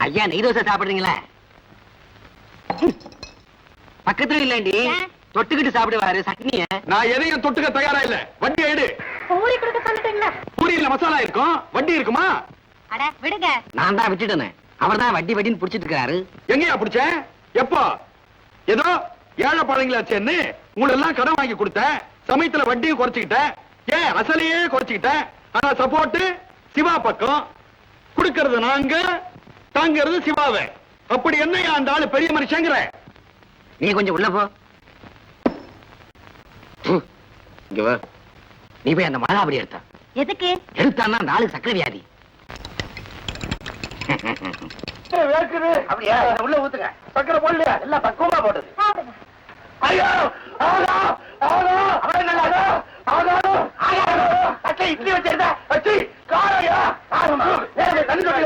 ஐயா நெய் தோசை சாப்பிடுறீங்களா? பக்கத்துல இல்லண்டி தொட்டுக்கிட்டு சாப்பிடுவாரு சட்னிய. நான் எதையும் தொட்டுக்க தயாரா இல்ல. வட்டி எடு. பூரி கொடுக்க சொல்லிட்டீங்களா? பூரியில மசாலா இருக்கும். வட்டி இருக்குமா? அட விடுங்க. நான் தான் விட்டுட்டேனே. அவர் தான் வட்டி வட்டின்னு புடிச்சிட்டு இருக்காரு எங்கயா பிடிச்சேன் எப்போ? ஏதோ ஏழை பழங்களாச்சேன்னு உங்களை எல்லாம் கடன் வாங்கி கொடுத்தேன் சமயத்துல வட்டியும் குறைச்சுக்கிட்டேன் ஏன் அசலையே குறைச்சுக்கிட்டேன் ஆனா சப்போர்ட் சிவா பக்கம். கொடுக்கறது நாங்க தாங்கிறது சிவாவை. அப்படி என்ன அந்த ஆளு பெரிய மனுஷங்கிற? நீ கொஞ்சம் உள்ள போ. ப்பு. இங்க வா. நீ போய் அந்த மகாபலி எடுத்த. எதுக்கு? எடுத்தான்னா அந்த ஆளுக்கு சக்கரை வியாதி. அப்படியா? உள்ள ஊத்துங்க. சக்கரை போடலையா? எல்லாம் பக்குவமா போட்டது சாப்பிடுங்க ஐயோ! ஆகா! ஆகா! அவன் நல்லா ஆகா! ஆகா! இட்லி வச்சிருந்தா. அச்சி! காரையா காரமா தண்ணி தொட்டி